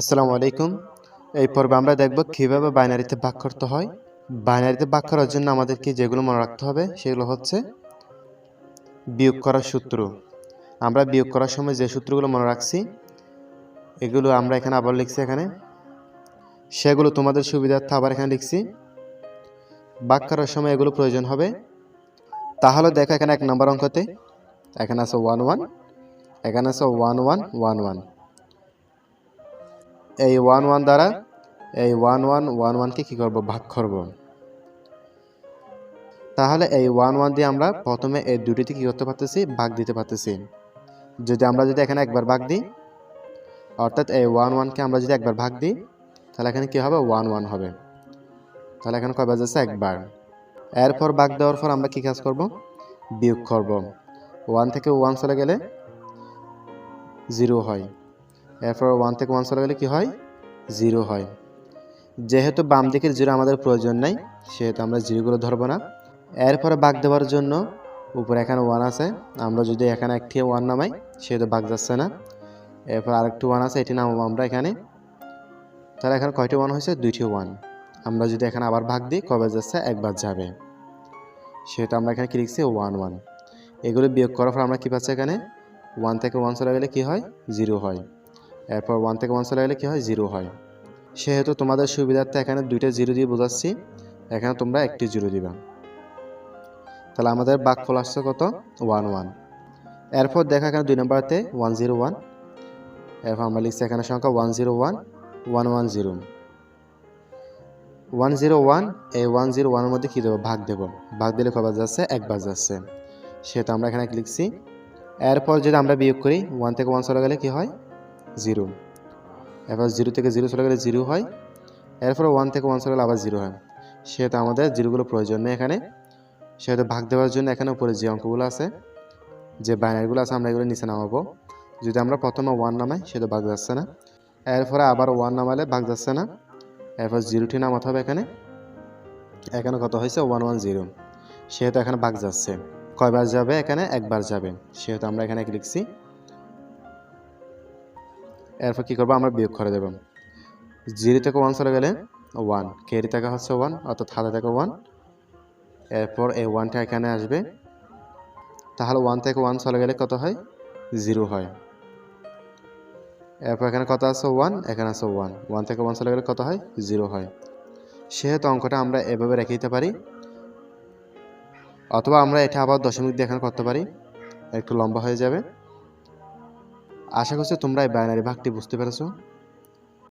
আসসালামু আলাইকুম। এই পর্বে আমরা দেখব কীভাবে বাইনারিতে ভাগ করতে হয়। বাইনারিতে ভাগ করার জন্য আমাদেরকে যেগুলো মনে রাখতে হবে সেগুলো হচ্ছে বিয়োগ করার সূত্র। আমরা বিয়োগ করার সময় যে সূত্রগুলো মনে রাখছি, এগুলো আমরা এখানে আবার লিখছি এখানে। সেগুলো তোমাদের সুবিধার্থে আবার এখানে লিখছি। ভাগ করার সময় এগুলো প্রয়োজন হবে। তাহলে দেখো এখানে এক নম্বর অঙ্কতে, এখানে আছে ওয়ান ওয়ান এখানে আছে ওয়ান ওয়ান ওয়ান ওয়ান এই ওয়ান ওয়ান দ্বারা এই ওয়ান ওয়ান ওয়ান ওয়ানকে কী করব? ভাগ করব। তাহলে এই ওয়ান ওয়ান দিয়ে আমরা প্রথমে এই দুটিতে কী করতে পারতেছি? ভাগ দিতে পারতেছি। যদি আমরা যদি এখানে একবার ভাগ দিই, অর্থাৎ এই ওয়ান ওয়ানকে আমরা যদি একবার ভাগ দিই, তাহলে এখানে কী হবে? ওয়ান ওয়ান হবে। তাহলে এখানে কয় বাজাচ্ছে একবার। এরপর ভাগ দেওয়ার পর আমরা কী কাজ করব? বিয়োগ করব। ওয়ান থেকে ওয়ান চলে গেলে জিরো হয়। এরপর ওয়ান থেকে ওয়ান চলে গেলে কী হয়? জিরো হয়। যেহেতু বাম দিকের জিরো আমাদের প্রয়োজন নাই, সেহেতু আমরা জিরোগুলো ধরবো না। এরপরে বাঘ দেওয়ার জন্য উপরে এখানে ওয়ান আছে। আমরা যদি এখানে একটি ওয়ান নামাই, সেহেতু বাঘ যাচ্ছে না। এরপর আরেকটি ওয়ান আছে, এটি নামাবো আমরা এখানে। তাহলে এখানে কয়টি ওয়ান হয়েছে? দুইটি ওয়ান আমরা যদি এখানে আবার ভাগ দিই, কবে যাচ্ছে? একবার যাবে। সেহেতু আমরা এখানে কি লিখছি? ওয়ান ওয়ান এগুলো বিয়োগ করার পর আমরা কী পাচ্ছি এখানে? ওয়ান থেকে ওয়ান চলে গেলে কী হয়? জিরো হয়। এরপর ওয়ান থেকে ওয়ান চলে গেলে কী হয়? জিরো হয়। সেহেতু তোমাদের সুবিধার্থে এখানে দুইটা জিরো দিয়ে বোঝাচ্ছি। এখানে তোমরা একটি জিরো দিবা। তাহলে আমাদের বাঘফল আসছে কত? ওয়ান ওয়ান এরপর দেখা এখানে দুই নম্বরতে ওয়ান জিরো ওয়ান এরপর আমরা লিখছি এখানে সংখ্যা one zero one one one zero one zero one এই ওয়ান জিরো ওয়ানের মধ্যে কী দেবো? ভাগ দেবো। ভাগ দিলে কবার যাচ্ছে? একবার যাচ্ছে। সেহেতু আমরা এখানে লিখছি? এরপর যদি আমরা বিয়োগ করি ওয়ান থেকে ওয়ান চলে গেলে কী হয়? জিরো। এবার জিরো থেকে জিরো চলে গেলে জিরো হয়। এরপরে ওয়ান থেকে ওয়ান চলে গেলে আবার জিরো হয়। সেহেতু আমাদের জিরোগুলো প্রয়োজন নেই এখানে। সেহেতু ভাগ দেওয়ার জন্য এখানে উপরে যে অঙ্কগুলো আছে, যে বাইনারিগুলো আছে, আমরা এগুলো নিচে নামাবো। যদি আমরা প্রথমে ওয়ান নামাই সেটা ভাগ যাচ্ছে না। এরপরে আবার ওয়ান নামালে ভাগ যাচ্ছে না। এরপর জিরোটি নামাতে হবে এখানে। এখানে কত হয়েছে? ওয়ান ওয়ান জিরো সেহেতু এখানে ভাগ যাচ্ছে। কয়বার যাবে? এখানে একবার যাবে। সেহেতু আমরা এখানে লিখছি এরপর কী করব? আমরা বিয়োগ করে দেবো। জিরো থেকে ওয়ান চলে গেলে ওয়ান কেরি থেকে হচ্ছে ওয়ান অর্থাৎ হাতে থেকে ওয়ান এরপর এই ওয়ানটা এখানে আসবে। তাহলে ওয়ান থেকে ওয়ান চলে গেলে কত হয়? জিরো হয়। এরপর এখানে কত আছে? ওয়ান এখানে আছে ওয়ান ওয়ান থেকে ওয়ান চলে গেলে কত হয়? জিরো হয়। সেহেতু অঙ্কটা আমরা এভাবে রেখে দিতে পারি। অথবা আমরা এটা আবার দশমিক দিয়ে এখানে করতে পারি। একটু লম্বা হয়ে যাবে। আশা করছি তোমরা এই বাইনারি ভাগটি বুঝতে পেরেছ।